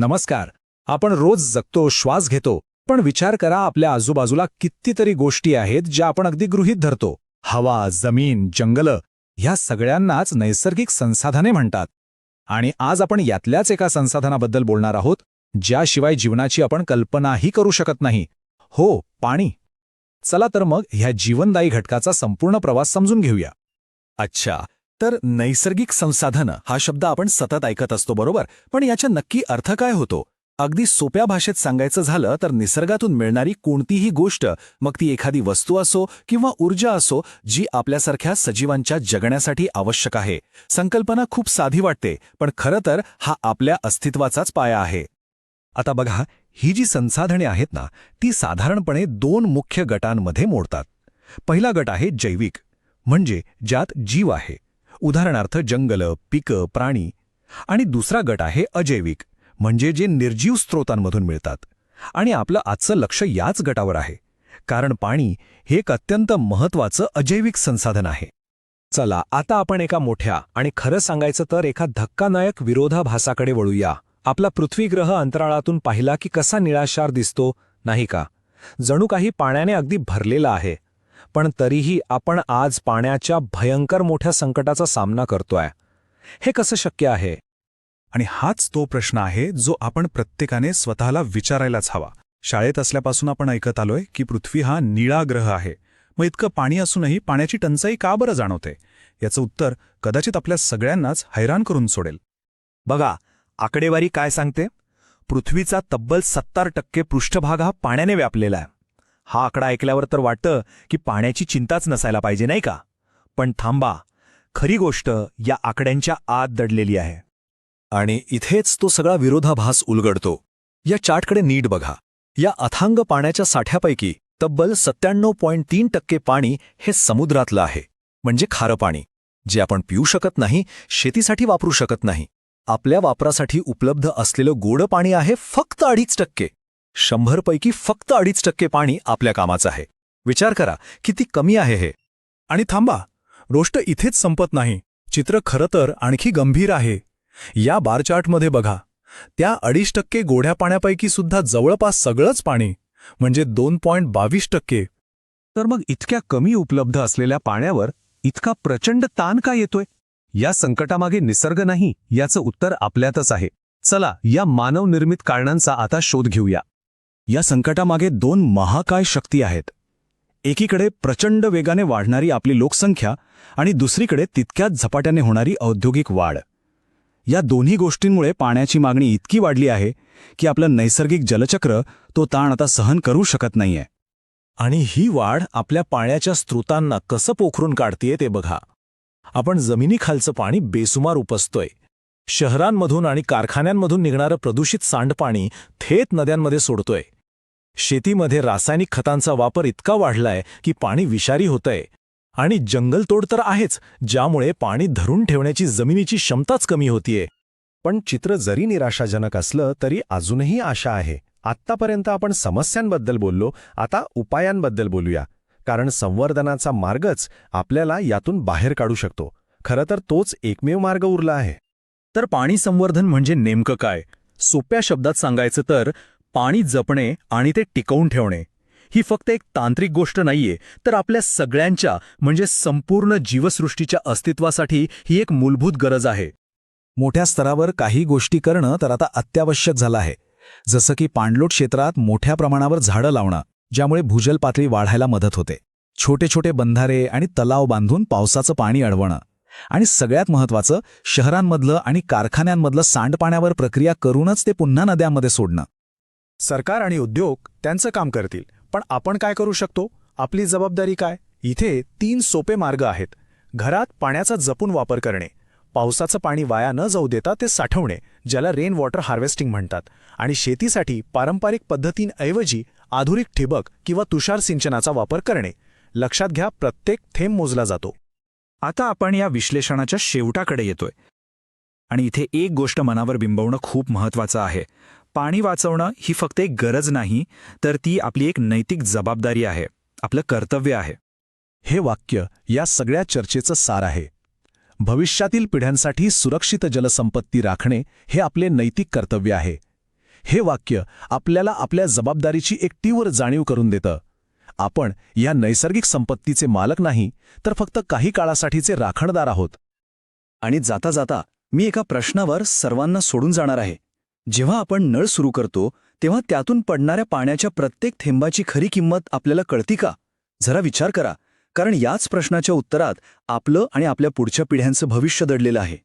नमस्कार. आपण रोज जगतो श्वास घेतो पण विचार करा आपल्या आजूबाजूला कितीतरी गोष्टी आहेत ज्या आपण अगदी गृहीत धरतो. हवा जमीन जंगलं ह्या सगळ्यांनाच नैसर्गिक संसाधने म्हणतात. आणि आज आपण यातल्याच एका संसाधनाबद्दल बोलणार आहोत ज्याशिवाय जीवनाची आपण कल्पनाही करू शकत नाही. हो पाणी. चला तर मग ह्या जीवनदायी घटकाचा संपूर्ण प्रवास समजून घेऊया. अच्छा तर नैसर्गिक संसाधनं हा शब्द आपण सतत ऐकत असतो बरोबर? पण याचा नक्की अर्थ काय होतो? अगदी सोप्या भाषेत सांगायचं झालं तर निसर्गातून मिळणारी कोणतीही गोष्ट मग ती एखादी वस्तू असो किंवा ऊर्जा असो जी आपल्यासारख्या सजीवांच्या जगण्यासाठी आवश्यक आहे. संकल्पना खूप साधी वाटते पण खरं तर हा आपल्या अस्तित्वाचाच पाया आहे. आता बघा ही जी संसाधने आहेत ना ती साधारणपणे दोन मुख्य गटांमध्ये मोडतात. पहिला गट आहे जैविक म्हणजे ज्यात जीव आहे. उदाहरणार्थ जंगलं पिकं प्राणी. आणि दुसरा गट आहे अजैविक म्हणजे जे निर्जीव स्रोतांमधून मिळतात. आणि आपलं आजचं लक्ष याच गटावर आहे. कारण पाणी हे एक अत्यंत महत्वाचं अजैविक संसाधन आहे. चला आता आपण एका मोठ्या आणि खरं सांगायचं तर एका धक्कानायक विरोधाभासाकडे वळूया. आपला पृथ्वीग्रह अंतराळातून पाहिला की कसा निळाशार दिसतो नाही का? जणू काही पाण्याने अगदी भरलेला आहे. पण तरीही आपण आज पाण्याच्या भयंकर मोठ्या संकटाचा सामना करतोय. हे कसं शक्य आहे? आणि हाच तो प्रश्न आहे जो आपण प्रत्येकाने स्वतःला विचारायलाच हवा. शाळेत असल्यापासून आपण ऐकत आलोय की पृथ्वी हा निळा ग्रह आहे. मग इतकं पाणी असूनही पाण्याची टंचाई का बरं जाणवते? याचं उत्तर कदाचित आपल्या सगळ्यांनाच हैराण करून सोडेल. बघा आकडेवारी काय सांगते? पृथ्वीचा तब्बल सत्तर टक्के पृष्ठभाग हा पाण्याने व्यापलेला आहे. हा आकडा ऐकल्यावर तर वाटतं की पाण्याची चिंताच नसायला पाहिजे नाही का? पण थांबा. खरी गोष्ट या आकड्यांच्या आत दडलेली आहे. आणि इथेच तो सगळा विरोधाभास उलगडतो. या चार्टकडे नीट बघा. या अथांग पाण्याच्या साठ्यापैकी तब्बल सत्त्याण्णव पॉईंट तीन टक्के पाणी हे समुद्रातलं आहे. म्हणजे खारं पाणी. जे आपण पिऊ शकत नाही शेतीसाठी वापरू शकत नाही. आपल्या वापरासाठी उपलब्ध असलेलं गोडं पाणी आहे फक्त अडीच टक्के. शंभरपैकी फक्त अडीच टक्के पाणी आपल्या कामाचं आहे. विचार करा किती कमी आहे हे? आणि थांबा गोष्ट इथेच संपत नाही. चित्र खरं तर आणखी गंभीर आहे. या बारचार्टमध्ये बघा त्या अडीच टक्के गोड्या पाण्यापैकी सुद्धा जवळपास सगळंच पाणी म्हणजे दोन पॉईंट बावीस टक्के. तर मग इतक्या कमी उपलब्ध असलेल्या पाण्यावर इतका प्रचंड ताण का येतोय? या संकटामागे निसर्ग नाही याचं उत्तर आपल्यातच आहे. चला या मानवनिर्मित कारणांचा आता शोध घेऊया. या संकटामागे दोन महाकाय शक्ती आहेत. एकीकडे प्रचंड वेगाने वाढणारी आपली लोकसंख्या आणि दुसरीकडे तितक्याच झपाट्याने होणारी औद्योगिक वाढ. या दोन्ही गोष्टींमुळे पाण्याची मागणी इतकी वाढली आहे की आपलं नैसर्गिक जलचक्र तो ताण आता सहन करू शकत नाहीये. आणि ही वाढ आपल्या पाण्याच्या स्रोतांना कसं पोखरून काढतेय ते बघा. आपण जमिनीखालचं पाणी बेसुमार उपसतोय. शहरांमधून आणि कारखान्यांमधून निघणारं प्रदूषित सांडपाणी थेट नद्यांमध्ये सोडतोय. शेतीमध्ये रासायनिक खतांचा वापर इतका वाढलाय की पाणी विषारी होतंय. आणि जंगलतोड तर आहेच ज्यामुळे पाणी धरून ठेवण्याची जमिनीची क्षमताच कमी होतीये. पण चित्र जरी निराशाजनक असलं तरी अजूनही आशा आहे. आत्तापर्यंत आपण समस्यांबद्दल बोललो आता उपायांबद्दल बोलूया. कारण संवर्धनाचा मार्गच आपल्याला यातून बाहेर काढू शकतो. खरं तर तोच एकमेव मार्ग उरला आहे. तर पाणी संवर्धन म्हणजे नेमकं काय? सोप्या शब्दात सांगायचं तर पाणी जपणे आणि ते टिकवून ठेवणे. ही फक्त एक तांत्रिक गोष्ट नाहीये तर आपल्या सगळ्यांच्या म्हणजे संपूर्ण जीवसृष्टीच्या अस्तित्वासाठी ही एक मूलभूत गरज आहे. मोठ्या स्तरावर काही गोष्टी करणं तर आता अत्यावश्यक झालं आहे. जसं की पाणलोट क्षेत्रात मोठ्या प्रमाणावर झाडं लावणं ज्यामुळे भूजल पातळी वाढायला मदत होते. छोटे छोटे बंधारे आणि तलाव बांधून पावसाचं पाणी अडवणं. आणि सगळ्यात महत्वाचं शहरांमधलं आणि कारखान्यांमधलं सांडपाण्यावर प्रक्रिया करूनच ते पुन्हा नद्यांमध्ये सोडणं. सरकार आणि उद्योग त्यांचं काम करतील. पण आपण काय करू शकतो? आपली जबाबदारी काय? इथे तीन सोपे मार्ग आहेत. घरात पाण्याचा जपून वापर करणे. पावसाचं पाणी वाया न जाऊ देता ते साठवणे ज्याला रेन वॉटर हार्वेस्टिंग म्हणतात. आणि शेतीसाठी पारंपरिक पद्धतींऐवजी आधुनिक ठिबक किंवा तुषार सिंचनाचा वापर करणे. लक्षात घ्या प्रत्येक थेंब मोजला जातो. आता आपण या विश्लेषणाच्या शेवटाकडे येतोय. आणि इथे एक गोष्ट मनावर बिंबवणं खूप महत्वाचं आहे. पाणी वाचवणं ही फक्त एक गरज नाही तर ती आपली एक नैतिक जबाबदारी आहे आपलं कर्तव्य आहे. हे वाक्य या सगळ्या चर्चेचं सार आहे. भविष्यातील पिढ्यांसाठी सुरक्षित जलसंपत्ती राखणे हे आपले नैतिक कर्तव्य आहे. हे वाक्य आपल्याला आपल्या जबाबदारीची एक तीव्र जाणीव करून देतं. आपण या नैसर्गिक संपत्तीचे मालक नाही तर फक्त काही काळासाठीचे राखणदार आहोत. आणि जाता जाता मी एका प्रश्नावर सर्वांना सोडून जाणार आहे. जेव्हा आपण नळ सुरू करतो तेव्हा त्यातून पडणाऱ्या पाण्याच्या प्रत्येक थेंबाची खरी किंमत आपल्याला कळती का? जरा विचार करा कारण याच प्रश्नाच्या उत्तरात आपलं आणि आपल्या पुढच्या पिढ्यांचं भविष्य दडलेलं आहे.